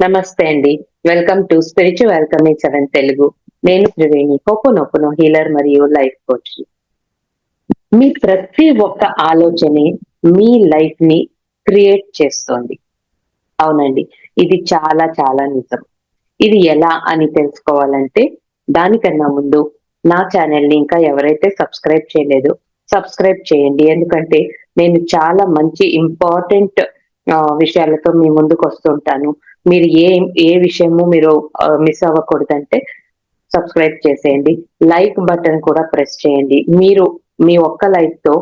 నమస్తే అండి. Welcome to spiritual welcome seven Telugu నేను త్రివేణి నొప్పును హీలర్ మరియు లైఫ్ కోచ్ మీ ప్రతి ఒక్క ఆలోచనే మీ లైఫ్ని క్రియేట్ చేస్తోంది. అవునండి. ఇది చాలా చాలా నిజం. ఇది ఎలా అని తెలుసుకోవాలంటే దానికన్నా ముందు నా ఛానల్ని ఇంకా ఎవరైతే సబ్స్క్రైబ్ చేయలేదు సబ్స్క్రైబ్ చేయండి. ఎందుకంటే నేను చాలా మంచి ఇంపార్టెంట్ విషయాలతో మీ ముందుకు వస్తుంటాను మీరు ఏ ఏ విషయము మీరు మిస్ అవ్వకూడదంటే సబ్స్క్రైబ్ చేసేయండి. లైక్ బటన్ కూడా ప్రెస్ చేయండి. మీరు మీ ఒక్క లైక్తో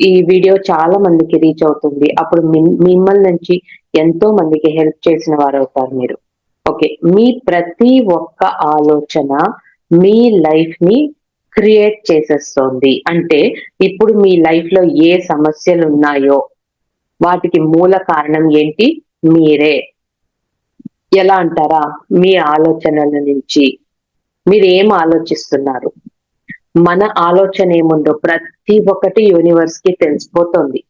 ఈ వీడియో చాలా మందికి రీచ్ అవుతుంది. అప్పుడు మిమ్మల్ని నుంచి ఎంతో మందికి హెల్ప్ చేసిన వారు అవుతారు మీరు. ఓకే మీ ప్రతి ఒక్క ఆలోచన మీ లైఫ్ని క్రియేట్ చేసేస్తోంది. అంటే ఇప్పుడు మీ లైఫ్లో ఏ సమస్యలు ఉన్నాయో వాటికి మూల కారణం ఏంటి? మీరే. ఎలా అంటారా? మీ ఆలోచనల నుంచి. మీరు ఏం ఆలోచిస్తున్నారు? మన ఆలోచన ఏముందో ప్రతి ఒక్కటి యూనివర్స్కి తెలిసిపోతుంది.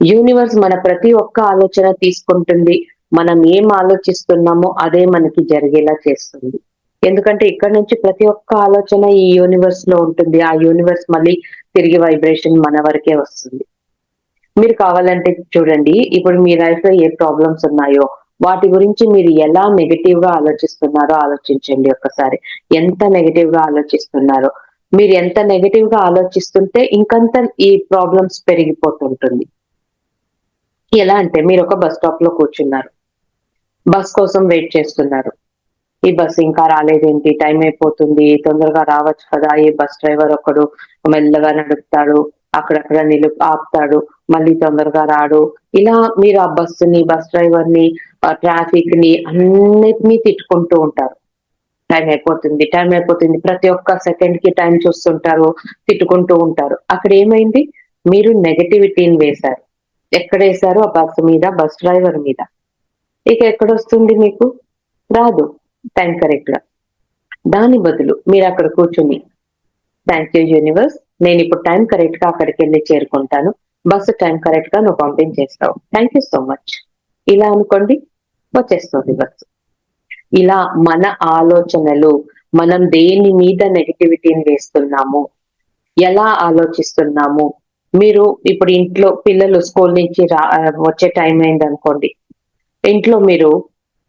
యూనివర్స్ మన ప్రతి ఒక్క ఆలోచన తీసుకుంటుంది. మనం ఏం ఆలోచిస్తున్నామో అదే మనకి జరిగేలా చేస్తుంది. ఎందుకంటే ఇక్కడ నుంచి ప్రతి ఒక్క ఆలోచన ఈ యూనివర్స్లో ఉంటుంది. ఆ యూనివర్స్ మళ్ళీ తిరిగి వైబ్రేషన్ మన వరకే వస్తుంది. మీరు కావాలంటే చూడండి ఇప్పుడు మీ లైఫ్లో ఏ ప్రాబ్లమ్స్ ఉన్నాయో వాటి గురించి మీరు ఎలా నెగటివ్గా ఆలోచిస్తున్నారో ఆలోచించండి ఒక్కసారి. ఎంత నెగిటివ్గా ఆలోచిస్తున్నారో. మీరు ఎంత నెగటివ్గా ఆలోచిస్తుంటే ఇంకంత ఈ ప్రాబ్లమ్స్ పెరిగిపోతుంటుంది. ఎలా అంటే మీరు ఒక బస్ స్టాప్లో కూర్చున్నారు. బస్ కోసం వెయిట్ చేస్తున్నారు. ఈ బస్ ఇంకా రాలేదేంటి? టైం అయిపోతుంది. తొందరగా రావచ్చు కదా. ఈ బస్ డ్రైవర్ ఒకడు మెల్లగా నడుపుతాడు. అక్కడక్కడ నిలు ఆపుతాడు. మళ్ళీ తొందరగా రాడు. ఇలా మీరు ఆ బస్సుని బస్ డ్రైవర్ని ట్రాఫిక్ని అన్నిటినీ తిట్టుకుంటూ ఉంటారు. టైం అయిపోతుంది టైం అయిపోతుంది. ప్రతి ఒక్క సెకండ్కి టైం చూస్తుంటారు తిట్టుకుంటూ ఉంటారు. అక్కడ ఏమైంది? మీరు నెగటివిటీని వేశారు. ఎక్కడ వేశారు? ఆ బస్సు మీద బస్ డ్రైవర్ మీద. ఇక ఎక్కడ వస్తుంది మీకు? రాదు టైం కరెక్ట్గా దాని బదులు మీరు అక్కడ కూర్చుని థ్యాంక్ యూ యూనివర్స్ నేను ఇప్పుడు టైం కరెక్ట్గా అక్కడికి వెళ్ళి చేరుకుంటాను. బస్సు టైం కరెక్ట్గా నువ్వు పంపించేస్తావు. Thank you so much. ఇలా అనుకోండి వచ్చేస్తుంది బస్సు ఇలా మన ఆలోచనలు మనం దేని మీద నెగిటివిటీని వేస్తున్నాము ఎలా ఆలోచిస్తున్నాము మీరు ఇప్పుడు ఇంట్లో పిల్లలు స్కూల్ నుంచి రా వచ్చే టైం అయింది అనుకోండి. ఇంట్లో మీరు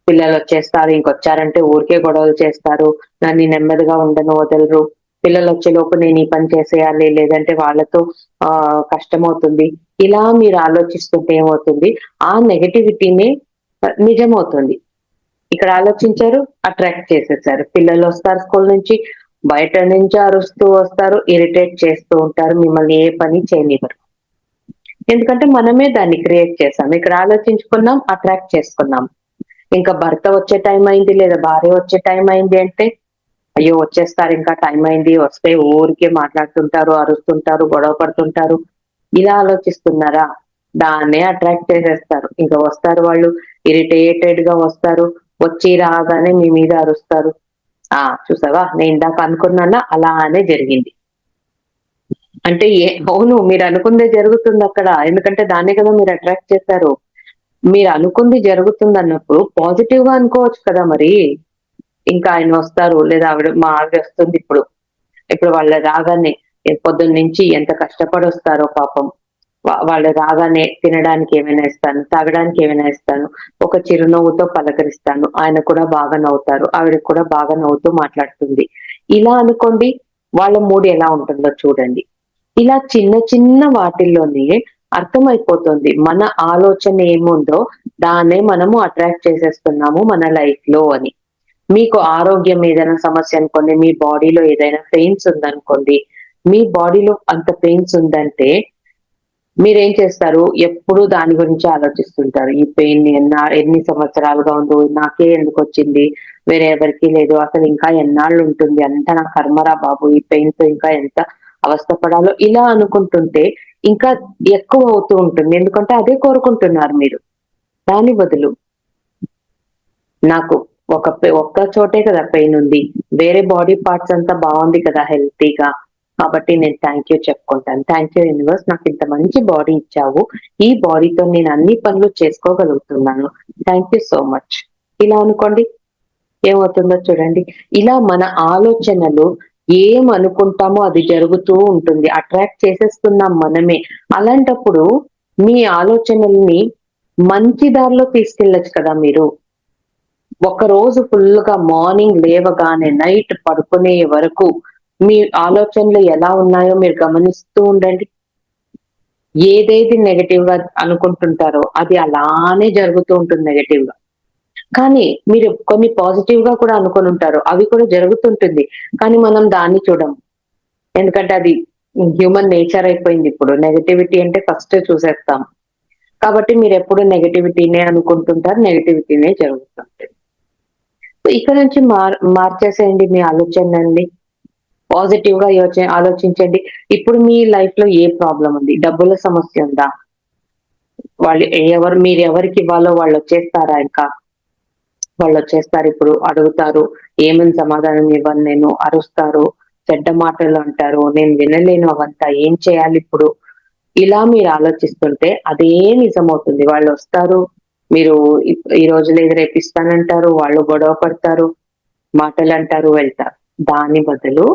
పిల్లలు వచ్చేస్తారు ఇంకొచ్చారంటే ఊరికే గొడవలు చేస్తారు నన్ను నెమ్మదిగా ఉండను వదలరు. పిల్లలు వచ్చే లోపు నేను ఈ పని చేసేయాలి లేదంటే వాళ్ళతో ఆ కష్టమవుతుంది. ఇలా మీరు ఆలోచిస్తుంటే ఏమవుతుంది? ఆ నెగటివిటీనే నిజమవుతుంది. ఇక్కడ ఆలోచించారు అట్రాక్ట్ చేసేసారు. పిల్లలు వస్తారు స్కూల్ నుంచి బయట నుంచి అరుస్తూ వస్తారు ఇరిటేట్ చేస్తూ ఉంటారు మిమ్మల్ని ఏ పని చేయనివ్వరు. ఎందుకంటే మనమే దాన్ని క్రియేట్ చేసాం ఇక్కడ ఆలోచించుకున్నాం అట్రాక్ట్ చేసుకున్నాం. ఇంకా భర్త వచ్చే టైం అయింది లేదా భార్య వచ్చే టైం అయింది అంటే అయ్యో వచ్చేస్తారు ఇంకా టైం అయింది వస్తే ఊరికే మాట్లాడుతుంటారు అరుస్తుంటారు గొడవ పడుతుంటారు. ఇలా ఆలోచిస్తున్నారా? దాన్నే అట్రాక్ట్ చేసేస్తారు. ఇంకా వస్తారు వాళ్ళు ఇరిటేటెడ్గా వస్తారు వచ్చి రాగానే మీ మీద అరుస్తారు. ఆ చూసావా? నేను ఇందాక అనుకున్నానా? అలానే జరిగింది. అంటే ఏ అవును మీరు అనుకుందే జరుగుతుంది అక్కడ. ఎందుకంటే దాన్నే కదా మీరు అట్రాక్ట్ చేశారు. మీరు అనుకుంది జరుగుతుంది అన్నప్పుడు పాజిటివ్గా అనుకోవచ్చు కదా మరి. ఇంకా ఆయన వస్తారు లేదా ఆవిడ మా ఆవిడ వస్తుంది ఇప్పుడు. ఇప్పుడు వాళ్ళ రాగానే పొద్దున్న నుంచి ఎంత కష్టపడి వస్తారో పాపం వాళ్ళు రాగానే తినడానికి ఏమైనా ఇస్తాను తాగడానికి ఏమైనా ఇస్తాను ఒక చిరునవ్వుతో పలకరిస్తాను. ఆయన కూడా బాగా నవ్వుతారు ఆవిడ కూడా బాగా నవ్వుతూ మాట్లాడుతుంది. ఇలా అనుకోండి వాళ్ళ మూడు ఎలా ఉంటుందో చూడండి. ఇలా చిన్న చిన్న వాటిల్లోనే అర్థమైపోతుంది మన ఆలోచన ఏముందో దాన్నే మనము అట్రాక్ట్ చేసేస్తున్నాము మన లైఫ్లో అని. మీకు ఆరోగ్యం ఏదైనా సమస్య అనుకోండి మీ బాడీలో ఏదైనా పెయిన్స్ ఉందనుకోండి మీ బాడీలో అంత పెయిన్స్ ఉందంటే మీరేం చేస్తారు? ఎప్పుడు దాని గురించి ఆలోచిస్తుంటారు. ఈ పెయిన్ ఎన్నా ఎన్ని సంవత్సరాలుగా ఉందో నాకే ఎందుకు వచ్చింది? వేరే ఎవరికి లేదు. అసలు ఇంకా ఎన్నాళ్ళు ఉంటుంది? అంత నా కర్మరా బాబు ఈ పెయిన్స్ ఇంకా ఎంత అవస్థపడాలో ఇలా అనుకుంటుంటే ఇంకా ఎక్కువ అవుతూ ఉంటుంది. ఎందుకంటే అదే కోరుకుంటున్నారు మీరు. దాని బదులు నాకు ఒక ఒక్క చోటే కదా పెయిన్ ఉంది. వేరే బాడీ పార్ట్స్ అంతా బాగుంది కదా హెల్తీగా కాబట్టి నేను థ్యాంక్ యూ చెప్పుకుంటాను. థ్యాంక్ యూ యూనివర్స్ నాకు ఇంత మంచి బాడీ ఇచ్చావు. ఈ బాడీతో నేను అన్ని పనులు చేసుకోగలుగుతున్నాను. థ్యాంక్ యూ సో మచ్ ఇలా అనుకోండి. ఏమవుతుందో చూడండి. ఇలా మన ఆలోచనలు ఏం అనుకుంటామో అది జరుగుతూ ఉంటుంది. అట్రాక్ట్ చేసేస్తున్నాం మనమే. అలాంటప్పుడు మీ ఆలోచనల్ని మంచి దారిలో తీసుకెళ్ళచ్చు కదా మీరు. ఒక రోజు ఫుల్గా మార్నింగ్ లేవగానే నైట్ పడుకునే వరకు మీ ఆలోచనలు ఎలా ఉన్నాయో మీరు గమనిస్తూ ఉండండి. ఏదేది నెగటివ్గా అనుకుంటుంటారో అది అలానే జరుగుతూ ఉంటుంది నెగటివ్గా కానీ మీరు కొన్ని పాజిటివ్గా కూడా అనుకుని ఉంటారు అవి కూడా జరుగుతుంటుంది. కానీ మనం దాన్ని చూడము. ఎందుకంటే అది హ్యూమన్ నేచర్ అయిపోయింది ఇప్పుడు. నెగటివిటీ అంటే ఫస్ట్ చూసేస్తాం కాబట్టి మీరు ఎప్పుడు నెగటివిటీనే అనుకుంటుంటారు నెగటివిటీనే జరుగుతుంటుంది. ఇక్కడ నుంచి మార్ మార్చేసేయండి మీ ఆలోచన అండి పాజిటివ్గా యోచన ఆలోచించండి. ఇప్పుడు మీ లైఫ్లో ఏ ప్రాబ్లం ఉంది? డబ్బుల సమస్య ఉందా? వాళ్ళు ఎవరు మీరు ఎవరికి ఇవ్వాలో వాళ్ళు వచ్చేస్తారా ఇంకా? వాళ్ళు వచ్చేస్తారు ఇప్పుడు అడుగుతారు. ఏమని సమాధానం ఇవ్వను నేను? అరుస్తారు. చెడ్డ మాటలు అంటారు. నేను వినలేను అవంతా. ఏం చేయాలి ఇప్పుడు? ఇలా మీరు ఆలోచిస్తుంటే అదే నిజమవుతుంది. వాళ్ళు వస్తారు. మీరు ఈ రోజు లేదు రేపు ఇస్తానంటారు వాళ్ళు గొడవ పడతారు మాటలు అంటారు వెళ్తారు. దాని బదులు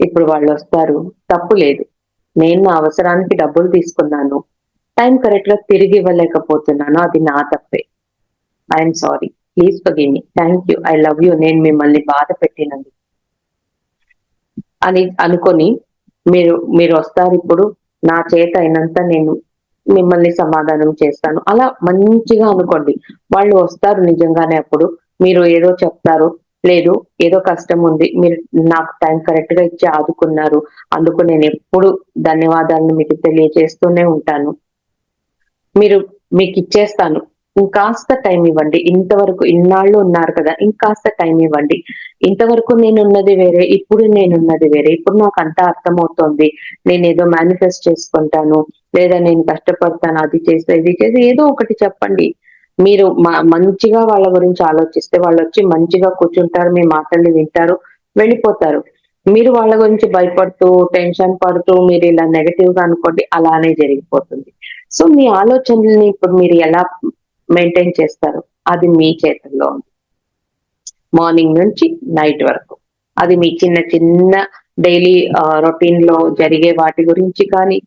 ఇప్పుడు వాళ్ళు వస్తారు. తప్పు లేదు. నేను నా అవసరానికి డబ్బులు తీసుకున్నాను. టైం కరెక్ట్గా తిరిగి ఇవ్వలేకపోతున్నాను. అది నా తప్పే. I'm sorry please forgive me thank you I love you నేను మిమ్మల్ని బాధ పెట్టినందు అని అనుకొని మీరు మీరు వస్తారు ఇప్పుడు. నా చేత అయినంత నేను మిమ్మల్ని సమాధానం చేస్తాను. అలా మంచిగా అనుకోండి. వాళ్ళు వస్తారు నిజంగానే అప్పుడు. మీరు ఏదో చెప్తారు. లేదు ఏదో కష్టం ఉంది. మీరు నాకు టైం కరెక్ట్గా ఇచ్చి ఆదుకున్నారు. అందుకు నేను ఎప్పుడు ధన్యవాదాలను మీకు తెలియజేస్తూనే ఉంటాను. మీరు మీకు ఇచ్చేస్తాను. ఇంకాస్త టైం ఇవ్వండి. ఇంతవరకు ఇన్నాళ్ళు ఉన్నారు కదా ఇంకాస్త టైం ఇవ్వండి. ఇంతవరకు నేను ఉన్నది వేరే ఇప్పుడు నేనున్నది వేరే. ఇప్పుడు నాకు అంతా అర్థమవుతోంది. నేను ఏదో మేనిఫెస్ట్ చేసుకుంటాను లేదా నేను కష్టపడతాను అది చేస్తే ఇది చేసి ఏదో ఒకటి చెప్పండి. మీరు మంచిగా వాళ్ళ గురించి ఆలోచిస్తే వాళ్ళు వచ్చి మంచిగా కూర్చుంటారు మీ మాటల్ని వింటారు వెళ్ళిపోతారు. మీరు వాళ్ళ గురించి భయపడుతూ టెన్షన్ పడుతూ మీరు ఇలా నెగటివ్గా అనుకోండి అలానే జరిగిపోతుంది. సో మీ ఆలోచనల్ని ఇప్పుడు మీరు ఎలా మెయింటైన్ చేస్తారు. అది మీ చేతుల్లో ఉంది. మార్నింగ్ నుంచి నైట్ వరకు. అది మీ చిన్న చిన్న డైలీ రొటీన్లో జరిగే వాటి గురించి కానీ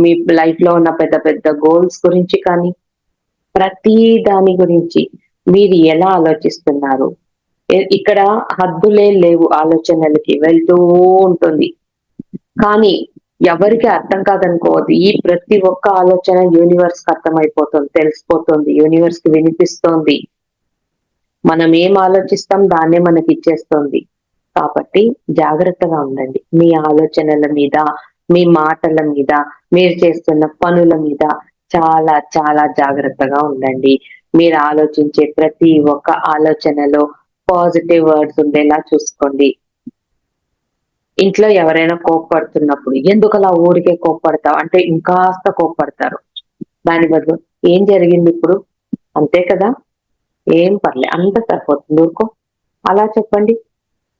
మీ లైఫ్లో ఉన్న పెద్ద పెద్ద గోల్స్ గురించి కానీ ప్రతి దాని గురించి మీరు ఎలా ఆలోచిస్తున్నారు? ఇక్కడ హద్దులే లేవు ఆలోచనలకి వెళ్తూ ఉంటుంది. కానీ ఎవరికి అర్థం కాదనుకోవద్దు. ఈ ప్రతి ఒక్క ఆలోచన యూనివర్స్కి అర్థమైపోతుంది తెలిసిపోతుంది యూనివర్స్కి వినిపిస్తోంది. మనం ఏం ఆలోచిస్తాం దాన్నే మనకి ఇచ్చేస్తుంది. కాబట్టి జాగ్రత్తగా ఉండండి. మీ ఆలోచనల మీద మీ మాటల మీద మీరు చేస్తున్న పనుల మీద చాలా చాలా జాగ్రత్తగా ఉండండి. మీరు ఆలోచించే ప్రతి ఒక్క ఆలోచనలో పాజిటివ్ వర్డ్స్ ఉండేలా చూసుకోండి. ఇంట్లో ఎవరైనా కోప్పడుతున్నప్పుడు ఎందుకు అలా ఊరికే కోప్పడతావు? అంటే ఇంకాస్త కోప్పడతారు. దాని బదులు ఏం జరిగింది ఇప్పుడు? అంతే కదా? ఏం పర్లే అంత సరిపోతుంది. ఊరుకో. అలా చెప్పండి.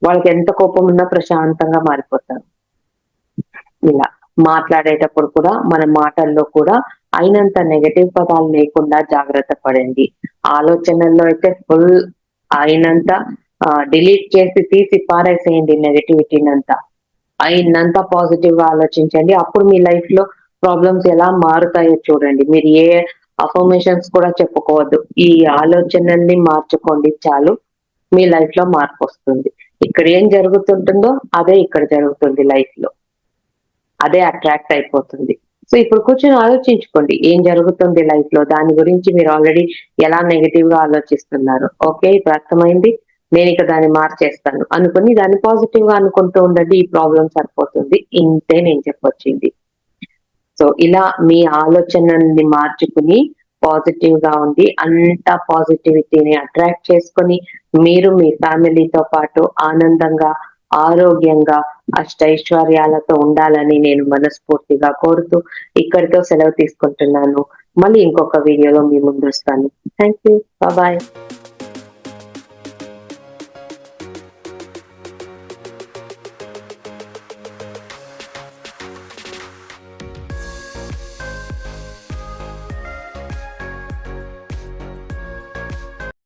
వాళ్ళకి ఎంత కోపం ఉన్నా ప్రశాంతంగా మారిపోతారు. ఇలా మాట్లాడేటప్పుడు కూడా మన మాటల్లో కూడా అయినంత నెగటివ్ పదాలు లేకుండా జాగ్రత్త పడండి. ఆలోచనల్లో అయితే ఫుల్ అయినంత డిలీట్ చేసి తీసి పారేసేయండి నెగటివిటీని అంతా అయినంత పాజిటివ్గా ఆలోచించండి. అప్పుడు మీ లైఫ్లో ప్రాబ్లమ్స్ ఎలా మారుతాయో చూడండి. మీరు ఏ అఫర్మేషన్స్ కూడా చెప్పుకోవద్దు. ఈ ఆలోచనల్ని మార్చుకోండి చాలు. మీ లైఫ్లో మార్పు వస్తుంది. ఇక్కడ ఏం జరుగుతుంటుందో అదే ఇక్కడ జరుగుతుంది లైఫ్లో. అదే అట్రాక్ట్ అయిపోతుంది. సో ఇప్పుడు కూర్చొని ఆలోచించుకోండి. ఏం జరుగుతుంది లైఫ్లో? దాని గురించి మీరు ఆల్రెడీ ఎలా నెగిటివ్గా ఆలోచిస్తున్నారు? ఓకే ఇప్పుడు అర్థమైంది? నేను ఇక దాన్ని మార్చేస్తాను. అనుకుని దాన్ని పాజిటివ్గా అనుకుంటూ ఉండండి ఈ ప్రాబ్లం సరిపోతుంది. ఇంతే నేను చెప్పొచ్చింది. సో ఇలా మీ ఆలోచనల్ని మార్చుకుని పాజిటివ్గా ఉండి అంత పాజిటివిటీని అట్రాక్ట్ చేసుకొని మీరు మీ ఫ్యామిలీతో పాటు ఆనందంగా ఆరోగ్యంగా అష్టైశ్వర్యాలతో ఉండాలని నేను మనస్ఫూర్తిగా కోరుతూ ఇక్కడితో సెలవు తీసుకుంటున్నాను. మళ్ళీ ఇంకొక వీడియోలో మీ ముందు వస్తాను. Thank you bye